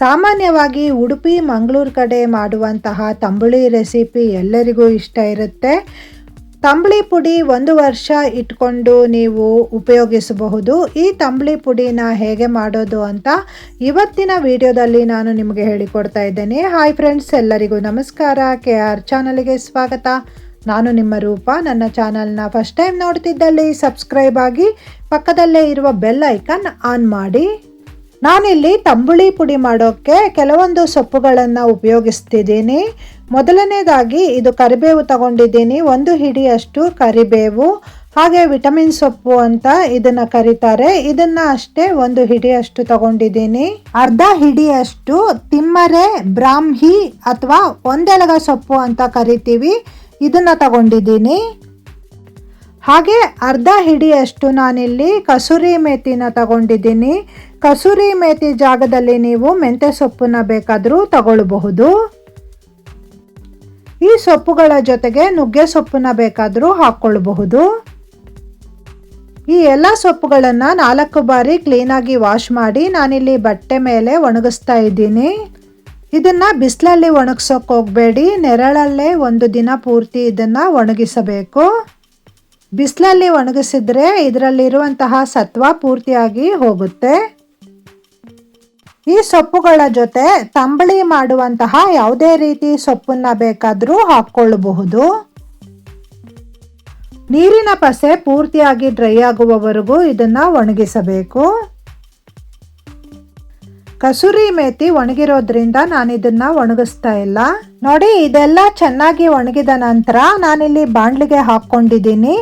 ಸಾಮಾನ್ಯವಾಗಿ ಉಡುಪಿ, ಮಂಗಳೂರು ಕಡೆ ಮಾಡುವಂತಹ ತಂಬುಳಿ ರೆಸಿಪಿ ಎಲ್ಲರಿಗೂ ಇಷ್ಟ ಇರುತ್ತೆ. ತಂಬಳಿ ಪುಡಿ ಒಂದು ವರ್ಷ ಇಟ್ಕೊಂಡು ನೀವು ಉಪಯೋಗಿಸಬಹುದು. ಈ ತಂಬಳಿ ಪುಡಿನ ಹೇಗೆ ಮಾಡೋದು ಅಂತ ಇವತ್ತಿನ ವಿಡಿಯೋದಲ್ಲಿ ನಾನು ನಿಮಗೆ ಹೇಳಿಕೊಡ್ತಾ ಇದ್ದೇನೆ. ಹಾಯ್ ಫ್ರೆಂಡ್ಸ್ ಎಲ್ಲರಿಗೂ ನಮಸ್ಕಾರ. ಕೆ ಆರ್ ಚಾನಲ್ಗೆ ಸ್ವಾಗತ. ನಾನು ನಿಮ್ಮ ರೂಪ. ನನ್ನ ಚಾನಲ್ನ ಫಸ್ಟ್ ಟೈಮ್ ನೋಡ್ತಿದ್ದಲ್ಲಿ ಸಬ್ಸ್ಕ್ರೈಬ್ ಆಗಿ ಪಕ್ಕದಲ್ಲೇ ಇರುವ ಬೆಲ್ ಐಕನ್ ಆನ್ ಮಾಡಿ. ನಾನಿಲ್ಲಿ ತಂಬುಳಿ ಪುಡಿ ಮಾಡೋಕ್ಕೆ ಕೆಲವೊಂದು ಸೊಪ್ಪುಗಳನ್ನು ಉಪಯೋಗಿಸ್ತಿದ್ದೀನಿ. ಮೊದಲನೇದಾಗಿ ಇದು ಕರಿಬೇವು ತಗೊಂಡಿದ್ದೀನಿ. ಒಂದು ಹಿಡಿಯಷ್ಟು ಕರಿಬೇವು, ಹಾಗೆ ವಿಟಮಿನ್ ಸೊಪ್ಪು ಅಂತ ಇದನ್ನು ಕರೀತಾರೆ. ಇದನ್ನ ಅಷ್ಟೇ ಒಂದು ಹಿಡಿಯಷ್ಟು ತಗೊಂಡಿದ್ದೀನಿ. ಅರ್ಧ ಹಿಡಿಯಷ್ಟು ತಿಮ್ಮರೆ, ಬ್ರಾಹ್ಮಿ ಅಥವಾ ಒಂದೆಳಗ ಸೊಪ್ಪು ಅಂತ ಕರಿತೀವಿ. ಇದನ್ನು ತಗೊಂಡಿದ್ದೀನಿ. ಹಾಗೆ ಅರ್ಧ ಹಿಡಿಯಷ್ಟು ನಾನಿಲ್ಲಿ ಕಸೂರಿ ಮೇಥಿನ ತಗೊಂಡಿದ್ದೀನಿ. ಕಸೂರಿ ಮೇತಿ ಜಾಗದಲ್ಲಿ ನೀವು ಮೆಂತ್ಯ ಸೊಪ್ಪನ್ನು ಬೇಕಾದರೂ ತಗೊಳ್ಳಬಹುದು ಈ ಸೊಪ್ಪುಗಳ ಜೊತೆಗೆ ನುಗ್ಗೆ ಸೊಪ್ಪನ್ನು ಬೇಕಾದರೂ ಹಾಕ್ಕೊಳ್ಬಹುದು. ಈ ಎಲ್ಲ ಸೊಪ್ಪುಗಳನ್ನು ನಾಲ್ಕು ಬಾರಿ ಕ್ಲೀನಾಗಿ ವಾಶ್ ಮಾಡಿ ನಾನಿಲ್ಲಿ ಬಟ್ಟೆ ಮೇಲೆ ಒಣಗಿಸ್ತಾ ಇದ್ದೀನಿ. ಇದನ್ನು ಬಿಸಿಲಲ್ಲಿ ಒಣಗಿಸೋಕೆ ಹೋಗಬೇಡಿ. ನೆರಳಲ್ಲೇ ಒಂದು ದಿನ ಪೂರ್ತಿ ಇದನ್ನು ಒಣಗಿಸಬೇಕು. ಬಿಸಿಲಲ್ಲಿ ಒಣಗಿಸಿದರೆ ಇದರಲ್ಲಿರುವಂತಹ ಸತ್ವ ಪೂರ್ತಿಯಾಗಿ ಹೋಗುತ್ತೆ. ಈ ಸೊಪ್ಪುಗಳ ಜೊತೆ ತಂಬಳಿ ಮಾಡುವಂತಹ ಯಾವುದೇ ರೀತಿ ಸೊಪ್ಪನ್ನ ಬೇಕಾದರೂ ಹಾಕ್ಕೊಳ್ಳಬಹುದು. ನೀರಿನ ಪಸೆ ಪೂರ್ತಿಯಾಗಿ ಡ್ರೈ ಆಗುವವರೆಗೂ ಇದನ್ನ ಒಣಗಿಸಬೇಕು. ಕಸೂರಿ ಮೇತಿ ಒಣಗಿರೋದ್ರಿಂದ ನಾನು ಇದನ್ನ ಒಣಗಿಸ್ತಾ ಇಲ್ಲ. ನೋಡಿ, ಇದೆಲ್ಲ ಚೆನ್ನಾಗಿ ಒಣಗಿದ ನಂತರ ನಾನಿಲ್ಲಿ ಬಾಣ್ಲಿಗೆ ಹಾಕ್ಕೊಂಡಿದ್ದೀನಿ.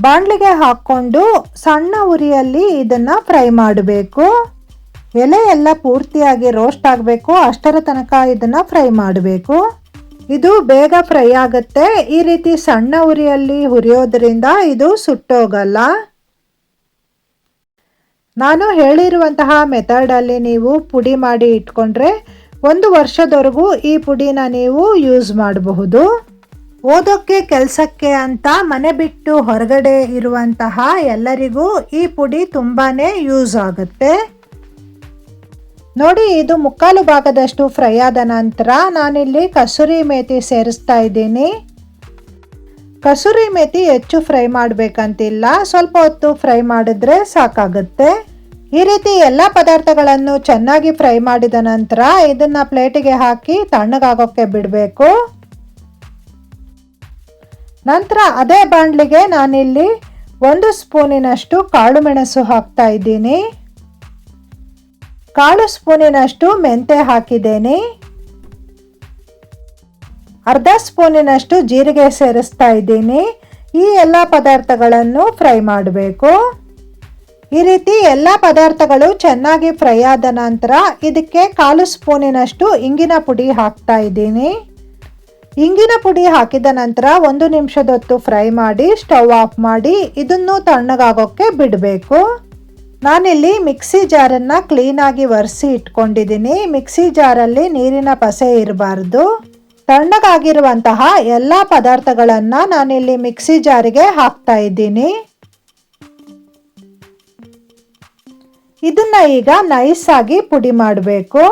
ಬಾಣ್ಲಿಗೆ ಹಾಕ್ಕೊಂಡು ಸಣ್ಣ ಉರಿಯಲ್ಲಿ ಇದನ್ನ ಫ್ರೈ ಮಾಡಬೇಕು. ಎಲೆ ಎಲ್ಲ ಪೂರ್ತಿಯಾಗಿ ರೋಸ್ಟ್ ಆಗಬೇಕು, ಅಷ್ಟರ ತನಕ ಇದನ್ನು ಫ್ರೈ ಮಾಡಬೇಕು. ಇದು ಬೇಗ ಫ್ರೈ ಆಗುತ್ತೆ. ಈ ರೀತಿ ಸಣ್ಣ ಉರಿಯಲ್ಲಿ ಹುರಿಯೋದ್ರಿಂದ ಇದು ಸುಟ್ಟೋಗಲ್ಲ. ನಾನು ಹೇಳಿರುವಂತಹ ಮೆಥಡಲ್ಲಿ ನೀವು ಪುಡಿ ಮಾಡಿ ಇಟ್ಕೊಂಡ್ರೆ ಒಂದು ವರ್ಷದವರೆಗೂ ಈ ಪುಡಿನ ನೀವು ಯೂಸ್ ಮಾಡಬಹುದು. ಓದೋಕ್ಕೆ, ಕೆಲಸಕ್ಕೆ ಅಂತ ಮನೆ ಬಿಟ್ಟು ಹೊರಗಡೆ ಇರುವಂತಹ ಎಲ್ಲರಿಗೂ ಈ ಪುಡಿ ತುಂಬಾ ಯೂಸ್ ಆಗುತ್ತೆ. ನೋಡಿ, ಇದು ಮುಕ್ಕಾಲು ಭಾಗದಷ್ಟು ಫ್ರೈ ಆದ ನಂತರ ನಾನಿಲ್ಲಿ ಕಸೂರಿ ಮೇಥಿ ಸೇರಿಸ್ತಾ ಇದ್ದೀನಿ. ಕಸೂರಿ ಮೇಥಿ ಹೆಚ್ಚು ಫ್ರೈ ಮಾಡಬೇಕಂತಿಲ್ಲ. ಸ್ವಲ್ಪ ಹೊತ್ತು ಫ್ರೈ ಮಾಡಿದ್ರೆ ಸಾಕಾಗುತ್ತೆ. ಈ ರೀತಿ ಎಲ್ಲ ಪದಾರ್ಥಗಳನ್ನು ಚೆನ್ನಾಗಿ ಫ್ರೈ ಮಾಡಿದ ನಂತರ ಇದನ್ನ ಪ್ಲೇಟಿಗೆ ಹಾಕಿ ತಣ್ಣಗಾಗೋಕ್ಕೆ ಬಿಡಬೇಕು. ನಂತರ ಅದೇ ಬಾಣಲಿಗೆ ನಾನಿಲ್ಲಿ ಒಂದು ಸ್ಪೂನಿನಷ್ಟು ಕಾಳು ಮೆಣಸು ಹಾಕ್ತಾ ಇದ್ದೀನಿ. ಕಾಳು ಸ್ಪೂನಿನಷ್ಟು ಮೆಂತೆ ಹಾಕಿದ್ದೇನೆ. ಅರ್ಧ ಸ್ಪೂನಿನಷ್ಟು ಜೀರಿಗೆ ಸೇರಿಸ್ತಾ ಇದ್ದೀನಿ. ಈ ಎಲ್ಲ ಪದಾರ್ಥಗಳನ್ನು ಫ್ರೈ ಮಾಡಬೇಕು. ಈ ರೀತಿ ಎಲ್ಲ ಪದಾರ್ಥಗಳು ಚೆನ್ನಾಗಿ ಫ್ರೈ ಆದ ನಂತರ ಇದಕ್ಕೆ ಕಾಲು ಸ್ಪೂನಿನಷ್ಟು ಇಂಗಿನ ಪುಡಿ ಹಾಕ್ತಾ ಇದ್ದೀನಿ. ಇಂಗಿನ ಪುಡಿ ಹಾಕಿದ ನಂತರ ಒಂದು ನಿಮಿಷದೊತ್ತು ಫ್ರೈ ಮಾಡಿ, ಸ್ಟವ್ ಆಫ್ ಮಾಡಿ, ಇದನ್ನು ತಣ್ಣಗಾಗೋಕ್ಕೆ ಬಿಡಬೇಕು. ನಾನಿಲ್ಲಿ ಮಿಕ್ಸಿ ಜಾರನ್ನು ಕ್ಲೀನಾಗಿ ಒರೆಸಿ ಇಟ್ಕೊಂಡಿದ್ದೀನಿ. ಮಿಕ್ಸಿ ಜಾರಲ್ಲಿ ನೀರಿನ ಪಸೆ ಇರಬಾರ್ದು. ತಣ್ಣಗಾಗಿರುವಂತಹ ಎಲ್ಲ ಪದಾರ್ಥಗಳನ್ನು ನಾನಿಲ್ಲಿ ಮಿಕ್ಸಿ ಜಾರಿಗೆ ಹಾಕ್ತಾ ಇದ್ದೀನಿ. ಇದನ್ನ ಈಗ ನೈಸ್ ಆಗಿ ಪುಡಿ ಮಾಡಬೇಕು.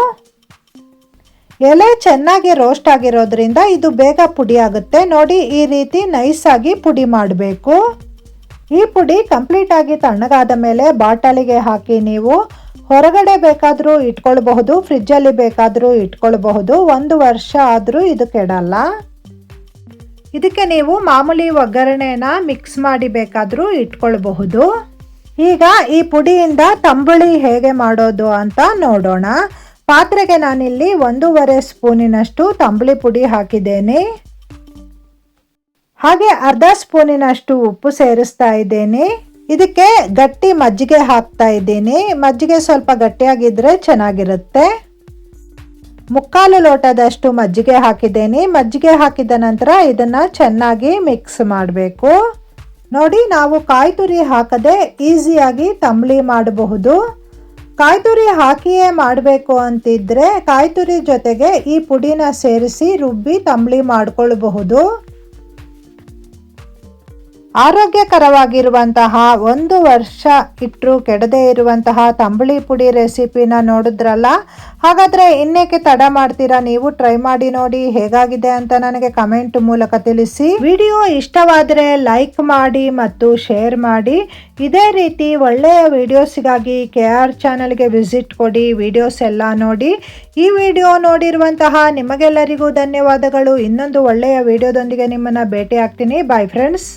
ಎಲೆ ಚೆನ್ನಾಗಿ ರೋಸ್ಟ್ ಆಗಿರೋದ್ರಿಂದ ಇದು ಬೇಗ ಪುಡಿ ಆಗುತ್ತೆ. ನೋಡಿ ಈ ರೀತಿ ನೈಸ್ ಆಗಿ ಪುಡಿ ಮಾಡಬೇಕು. ಈ ಪುಡಿ ಕಂಪ್ಲೀಟ್ ಆಗಿ ತಣ್ಣಗಾದ ಮೇಲೆ ಬಾಟಲಿಗೆ ಹಾಕಿ ನೀವು ಹೊರಗಡೆ ಬೇಕಾದರೂ ಇಟ್ಕೊಳ್ಬಹುದು, ಫ್ರಿಜ್ಜಲ್ಲಿ ಬೇಕಾದರೂ ಇಟ್ಕೊಳ್ಬಹುದು. ಒಂದು ವರ್ಷ ಆದರೂ ಇದು ಕೆಡಲ್ಲ. ಇದಕ್ಕೆ ನೀವು ಮಾಮೂಲಿ ಒಗ್ಗರಣೆನ ಮಿಕ್ಸ್ ಮಾಡಿ ಬೇಕಾದರೂ ಇಟ್ಕೊಳ್ಬಹುದು. ಈಗ ಈ ಪುಡಿಯಿಂದ ತಂಬುಳಿ ಹೇಗೆ ಮಾಡೋದು ಅಂತ ನೋಡೋಣ. ಪಾತ್ರೆಗೆ ನಾನಿಲ್ಲಿ ಒಂದೂವರೆ ಸ್ಪೂನಿನಷ್ಟು ತಂಬುಳಿ ಪುಡಿ ಹಾಕಿದ್ದೇನೆ. ಹಾಗೆ ಅರ್ಧ ಸ್ಪೂನಿನಷ್ಟು ಉಪ್ಪು ಸೇರಿಸ್ತಾ ಇದ್ದೇನೆ. ಇದಕ್ಕೆ ಗಟ್ಟಿ ಮಜ್ಜಿಗೆ ಹಾಕ್ತಾ ಇದ್ದೀನಿ. ಮಜ್ಜಿಗೆ ಸ್ವಲ್ಪ ಗಟ್ಟಿಯಾಗಿದ್ದರೆ ಚೆನ್ನಾಗಿರುತ್ತೆ. ಮುಕ್ಕಾಲು ಲೋಟದಷ್ಟು ಮಜ್ಜಿಗೆ ಹಾಕಿದ್ದೇನೆ. ಮಜ್ಜಿಗೆ ಹಾಕಿದ ನಂತರ ಇದನ್ನ ಚೆನ್ನಾಗಿ ಮಿಕ್ಸ್ ಮಾಡಬೇಕು. ನೋಡಿ, ನಾವು ಕಾಯಿ ತುರಿ ಹಾಕದೆ ಈಸಿಯಾಗಿ ತಂಬ್ಳಿ ಮಾಡಬಹುದು. ಕಾಯಿ ತುರಿ ಹಾಕಿಯೇ ಮಾಡಬೇಕು ಅಂತಿದ್ರೆ ಕಾಯಿ ತುರಿ ಜೊತೆಗೆ ಈ ಪುಡಿನ ಸೇರಿಸಿ ರುಬ್ಬಿ ತಂಬ್ಳಿ ಮಾಡ್ಕೊಳ್ಬಹುದು. ಆರೋಗ್ಯಕರವಾಗಿರುವಂತಹ ಒಂದು ವರ್ಷ ಇಟ್ಟರು ಕೆಡದೇ ಇರುವಂತಹ ತಂಬಳಿ ಪುಡಿ ರೆಸಿಪಿನ ನೋಡಿದ್ರಲ್ಲ? ಹಾಗಾದರೆ ಇನ್ನೇಕೆ ತಡ ಮಾಡ್ತೀರಾ? ನೀವು ಟ್ರೈ ಮಾಡಿ ನೋಡಿ ಹೇಗಾಗಿದೆ ಅಂತ ನನಗೆ ಕಮೆಂಟ್ ಮೂಲಕ ತಿಳಿಸಿ. ವಿಡಿಯೋ ಇಷ್ಟವಾದರೆ ಲೈಕ್ ಮಾಡಿ ಮತ್ತು ಶೇರ್ ಮಾಡಿ. ಇದೇ ರೀತಿ ಒಳ್ಳೆಯ ವಿಡಿಯೋಸ್ಗಾಗಿ ಕೆ ಆರ್ ಚಾನಲ್ಗೆ ವಿಸಿಟ್ ಕೊಡಿ, ವಿಡಿಯೋಸ್ ಎಲ್ಲ ನೋಡಿ. ಈ ವಿಡಿಯೋ ನೋಡಿರುವಂತಹ ನಿಮಗೆಲ್ಲರಿಗೂ ಧನ್ಯವಾದಗಳು. ಇನ್ನೊಂದು ಒಳ್ಳೆಯ ವಿಡಿಯೋದೊಂದಿಗೆ ನಿಮ್ಮನ್ನು ಭೇಟಿ ಆಗ್ತೀನಿ ಬಾಯ್ ಫ್ರೆಂಡ್ಸ್